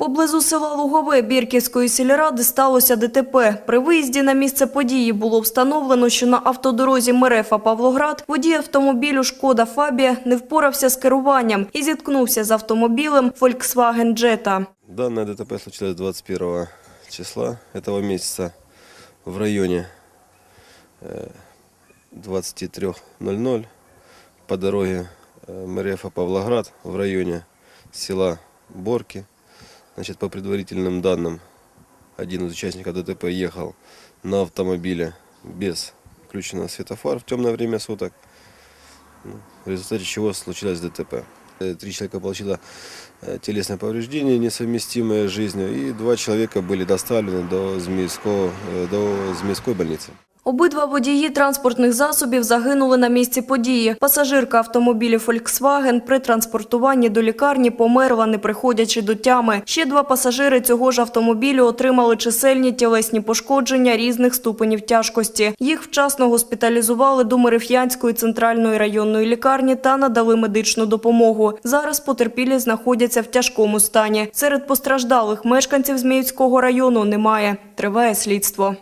Поблизу села Лугове Бірківської сільради сталося ДТП. При виїзді на місце події було встановлено, що на автодорозі Мерефа Павлоград водій автомобілю «Шкода Фабія» не впорався з керуванням і зіткнувся з автомобілем Volkswagen Jetta. Данное ДТП случилось 21 числа этого месяца в районе э, 23.00 по дороге э, Мрефа Павлоград в районе села Борки. Значит, по предварительным данным, один из участников ДТП ехал на автомобиле без включенного светофар в темное время суток, ну, в результате чего случилось ДТП. Э, Три человека получило э, телесное повреждение, несовместимое с жизнью, и два человека были доставлены до Змеевского, э, до Змеевской больницы. Обидва водії транспортних засобів загинули на місці події. Пасажирка автомобілю Volkswagen при транспортуванні до лікарні померла, не приходячи до тями. Ще два пасажири цього ж автомобілю отримали чисельні тілесні пошкодження різних ступенів тяжкості. Їх вчасно госпіталізували до Мереф'янської центральної районної лікарні та надали медичну допомогу. Зараз потерпілі знаходяться в тяжкому стані. Серед постраждалих мешканців Зміївського району немає. Триває слідство.